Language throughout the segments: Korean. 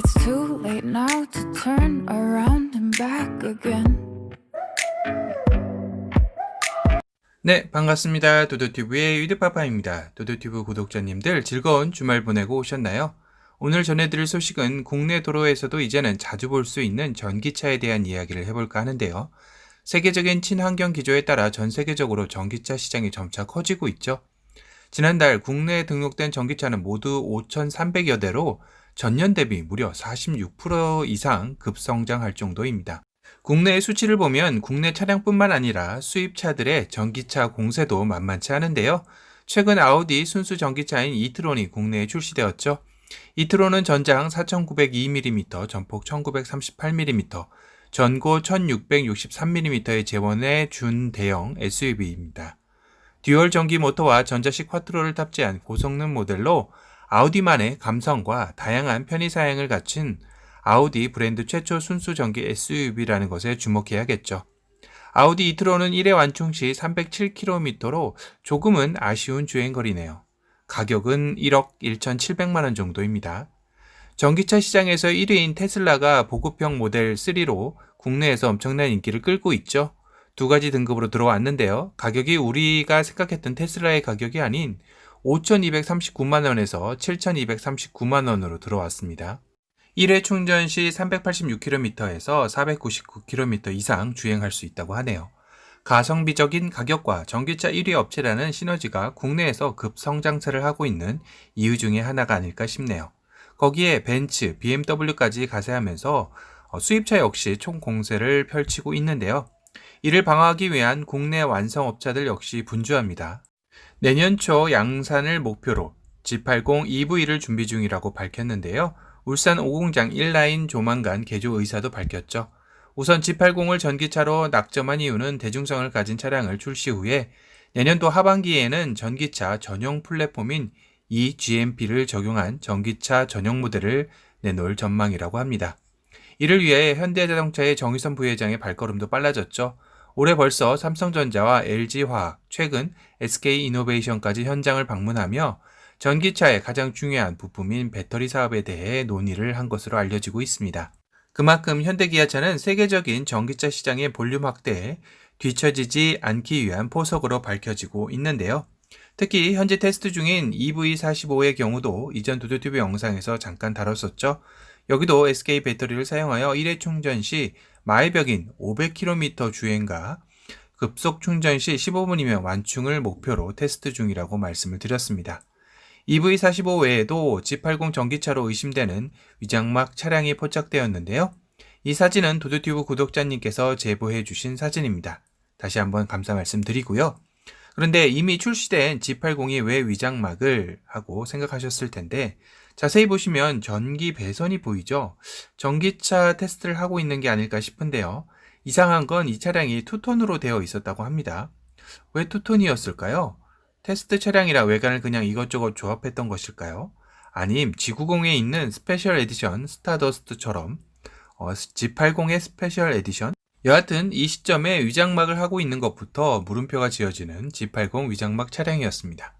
It's too late now to turn around and back again. 네, 반갑습니다. 도도튜브의 유드파파입니다. 도도튜브 구독자님들 즐거운 주말 보내고 오셨나요? 오늘 전해드릴 소식은 국내 도로에서도 이제는 자주 볼 수 있는 전기차에 대한 이야기를 해볼까 하는데요. 세계적인 친환경 기조에 따라 전 세계적으로 전기차 시장이 점차 커지고 있죠. 지난달 국내에 등록된 전기차는 모두 5,300여 대로 전년 대비 무려 46% 이상 급성장할 정도입니다. 국내의 수치를 보면 국내 차량뿐만 아니라 수입차들의 전기차 공세도 만만치 않은데요. 최근 아우디 순수 전기차인 이트론이 국내에 출시되었죠. 이트론은 전장 4902mm, 전폭 1938mm, 전고 1663mm의 재원의 준대형 SUV입니다. 듀얼 전기 모터와 전자식 쿼트로를 탑재한 고성능 모델로 아우디만의 감성과 다양한 편의 사양을 갖춘 아우디 브랜드 최초 순수 전기 SUV라는 것에 주목해야겠죠. 아우디 이트로는 1회 완충 시 307km로 조금은 아쉬운 주행거리네요. 가격은 1억 1,700만 원 정도입니다. 전기차 시장에서 1위인 테슬라가 보급형 모델 3로 국내에서 엄청난 인기를 끌고 있죠. 두 가지 등급으로 들어왔는데요. 가격이 우리가 생각했던 테슬라의 가격이 아닌 5,239만 원에서 7,239만 원으로 들어왔습니다. 1회 충전 시 386km에서 499km 이상 주행할 수 있다고 하네요. 가성비적인 가격과 전기차 1위 업체라는 시너지가 국내에서 급성장세를 하고 있는 이유 중에 하나가 아닐까 싶네요. 거기에 벤츠, BMW까지 가세하면서 어, 수입차 역시 총공세를 펼치고 있는데요. 이를 방어하기 위한 국내 완성업자들 역시 분주합니다. 내년 초 양산을 목표로 G80 EV를 준비 중이라고 밝혔는데요. 울산 오공장 1라인 조만간 개조 의사도 밝혔죠. 우선 G80을 전기차로 낙점한 이유는 대중성을 가진 차량을 출시 후에 내년도 하반기에는 전기차 전용 플랫폼인 eGMP를 적용한 전기차 전용 모델을 내놓을 전망이라고 합니다. 이를 위해 현대자동차의 정의선 부회장의 발걸음도 빨라졌죠. 올해 벌써 삼성전자와 LG화학, 최근 SK이노베이션까지 현장을 방문하며 전기차의 가장 중요한 부품인 배터리 사업에 대해 논의를 한 것으로 알려지고 있습니다. 그만큼 현대기아차는 세계적인 전기차 시장의 볼륨 확대에 뒤처지지 않기 위한 포석으로 밝혀지고 있는데요. 특히 현재 테스트 중인 EV45의 경우도 이전 도도튜브 영상에서 잠깐 다뤘었죠. 여기도 SK 배터리를 사용하여 1회 충전 시 마일벽인 500km 주행과 급속 충전 시 15분이면 완충을 목표로 테스트 중이라고 말씀을 드렸습니다. EV45 외에도 G80 전기차로 의심되는 위장막 차량이 포착되었는데요. 이 사진은 도도튜브 구독자님께서 제보해 주신 사진입니다. 다시 한번 감사 말씀드리고요. 그런데 이미 출시된 G80이 왜 위장막을 하고 생각하셨을 텐데 자세히 보시면 전기 배선이 보이죠? 전기차 테스트를 하고 있는 게 아닐까 싶은데요. 이상한 건 이 차량이 투톤으로 되어 있었다고 합니다. 왜 투톤이었을까요? 테스트 차량이라 외관을 그냥 이것저것 조합했던 것일까요? 아님 G90에 있는 스페셜 에디션 스타더스트처럼 어, G80의 스페셜 에디션? 여하튼 이 시점에 위장막을 하고 있는 것부터 물음표가 지어지는 G80 위장막 차량이었습니다.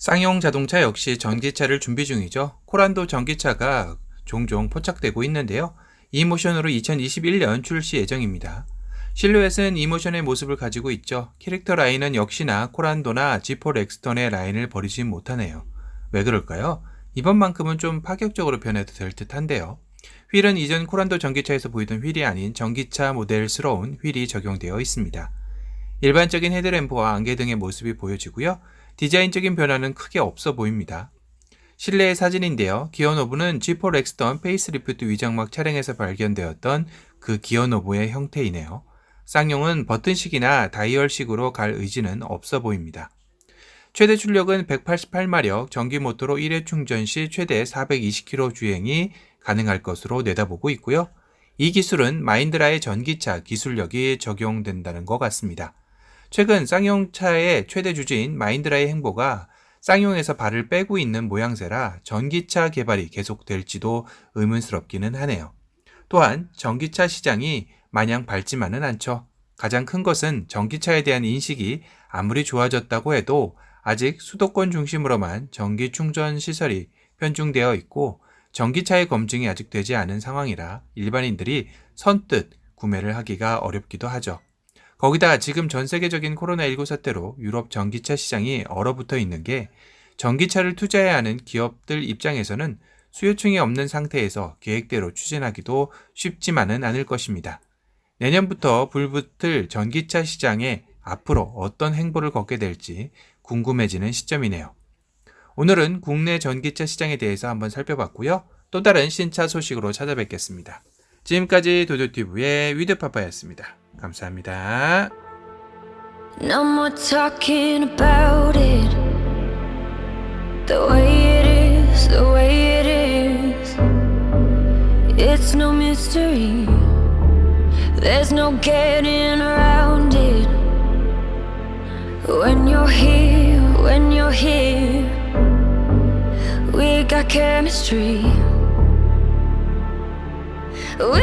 쌍용 자동차 역시 전기차를 준비 중이죠. 코란도 전기차가 종종 포착되고 있는데요. 이모션으로 2021년 출시 예정입니다. 실루엣은 이모션의 모습을 가지고 있죠. 캐릭터 라인은 역시나 코란도나 G4 렉스턴의 라인을 버리지 못하네요. 왜 그럴까요? 이번만큼은 좀 파격적으로 변해도 될 듯한데요. 휠은 이전 코란도 전기차에서 보이던 휠이 아닌 전기차 모델스러운 휠이 적용되어 있습니다. 일반적인 헤드램프와 안개 등의 모습이 보여지고요. 디자인적인 변화는 크게 없어 보입니다. 실내의 사진인데요. 기어 노브는 G4 렉스턴 페이스리프트 위장막 차량에서 발견되었던 그 기어 노브의 형태이네요. 쌍용은 버튼식이나 다이얼식으로 갈 의지는 없어 보입니다. 최대 출력은 188마력 전기 모터로 1회 충전 시 최대 420km 주행이 가능할 것으로 내다보고 있고요. 이 기술은 마인드라의 전기차 기술력이 적용된다는 것 같습니다. 최근 쌍용차의 최대 주주인 마인드라의 행보가 쌍용에서 발을 빼고 있는 모양새라 전기차 개발이 계속될지도 의문스럽기는 하네요. 또한 전기차 시장이 마냥 밝지만은 않죠. 가장 큰 것은 전기차에 대한 인식이 아무리 좋아졌다고 해도 아직 수도권 중심으로만 전기 충전 시설이 편중되어 있고 전기차의 검증이 아직 되지 않은 상황이라 일반인들이 선뜻 구매를 하기가 어렵기도 하죠. 거기다 지금 전 세계적인 코로나19 사태로 유럽 전기차 시장이 얼어붙어 있는 게 전기차를 투자해야 하는 기업들 입장에서는 수요층이 없는 상태에서 계획대로 추진하기도 쉽지만은 않을 것입니다. 내년부터 불붙을 전기차 시장에 앞으로 어떤 행보를 걷게 될지 궁금해지는 시점이네요. 오늘은 국내 전기차 시장에 대해서 한번 살펴봤고요. 또 다른 신차 소식으로 찾아뵙겠습니다. 지금까지 도도티브의 위드파파였습니다. 감사합니다. No more talking about it. The way it is, the way it is. It's no mystery. There's no getting around it. When you're here, when you're here, we got chemistry. We